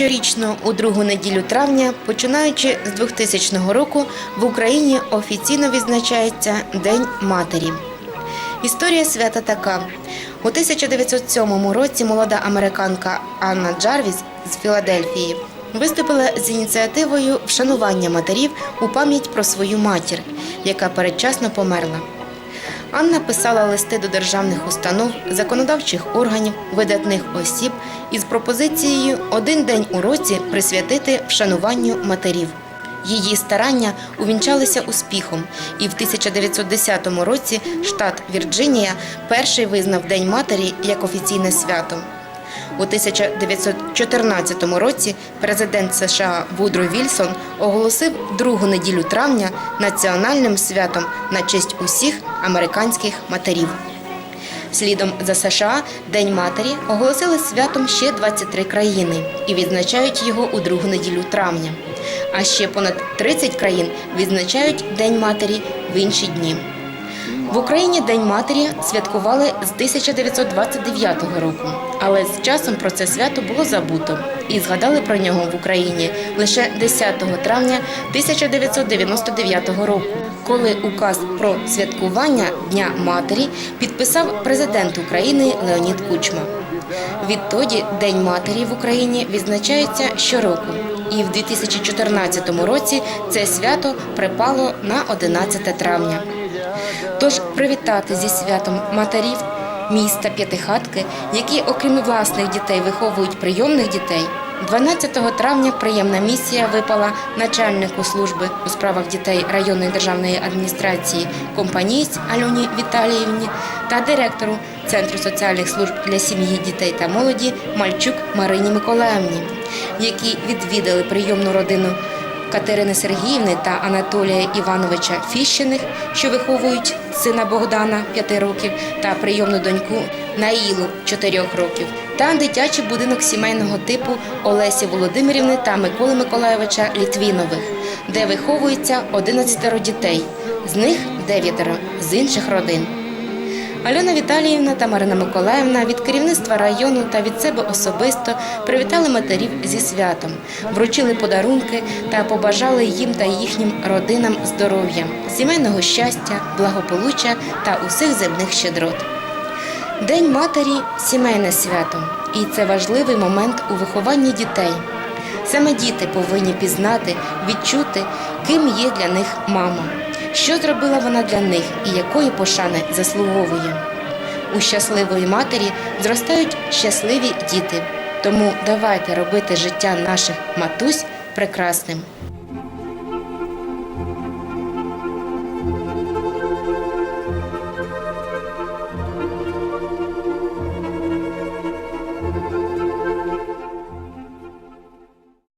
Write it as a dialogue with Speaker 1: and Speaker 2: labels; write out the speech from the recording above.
Speaker 1: Щорічно у другу неділю травня, починаючи з 2000 року, в Україні офіційно відзначається День матері. Історія свята така. У 1907 році молода американка Анна Джарвіс з Філадельфії виступила з ініціативою вшанування матерів у пам'ять про свою матір, яка передчасно померла. Анна писала листи до державних установ, законодавчих органів, видатних осіб із пропозицією один день у році присвятити вшануванню матерів. Її старання увінчалися успіхом, і в 1910 році штат Вірджинія перший визнав День матері як офіційне свято. У 1914 році президент США Вудро Вільсон оголосив другу неділю травня національним святом на честь усіх американських матерів. Слідом за США День матері оголосили святом ще 23 країни і відзначають його у другу неділю травня. А ще понад 30 країн відзначають День матері в інші дні. В Україні День матері святкували з 1929 року, але з часом про це свято було забуто і згадали про нього в Україні лише 10 травня 1999 року, коли указ про святкування Дня матері підписав президент України Леонід Кучма. Відтоді День матері в Україні відзначається щороку, і в 2014 році це свято припало на 11 травня. Тож привітати зі святом матерів міста П'ятихатки, які, окрім власних дітей, виховують прийомних дітей. 12 травня приємна місія випала начальнику служби у справах дітей районної державної адміністрації Компанієць Альоні Віталіївні та директору Центру соціальних служб для сім'ї, дітей та молоді Мальчук Марині Миколаївні, які відвідали прийомну родину Катерини Сергіївни та Анатолія Івановича Фіщиних, що виховують сина Богдана 5 років та прийомну доньку Наїлу 4 років, та дитячий будинок сімейного типу Олесі Володимирівни та Миколи Миколайовича Літвінових, де виховується 11 дітей, з них 9 з інших родин. Альона Віталіївна та Марина Миколаївна від керівництва району та від себе особисто привітали матерів зі святом, вручили подарунки та побажали їм та їхнім родинам здоров'я, сімейного щастя, благополуччя та усіх земних щедрот. День матері сімейне свято, і це важливий момент у вихованні дітей. Саме діти повинні пізнати, відчути, ким є для них мама, що зробила вона для них і якої пошани заслуговує. У щасливої матері зростають щасливі діти. Тому давайте робити життя наших матусь прекрасним.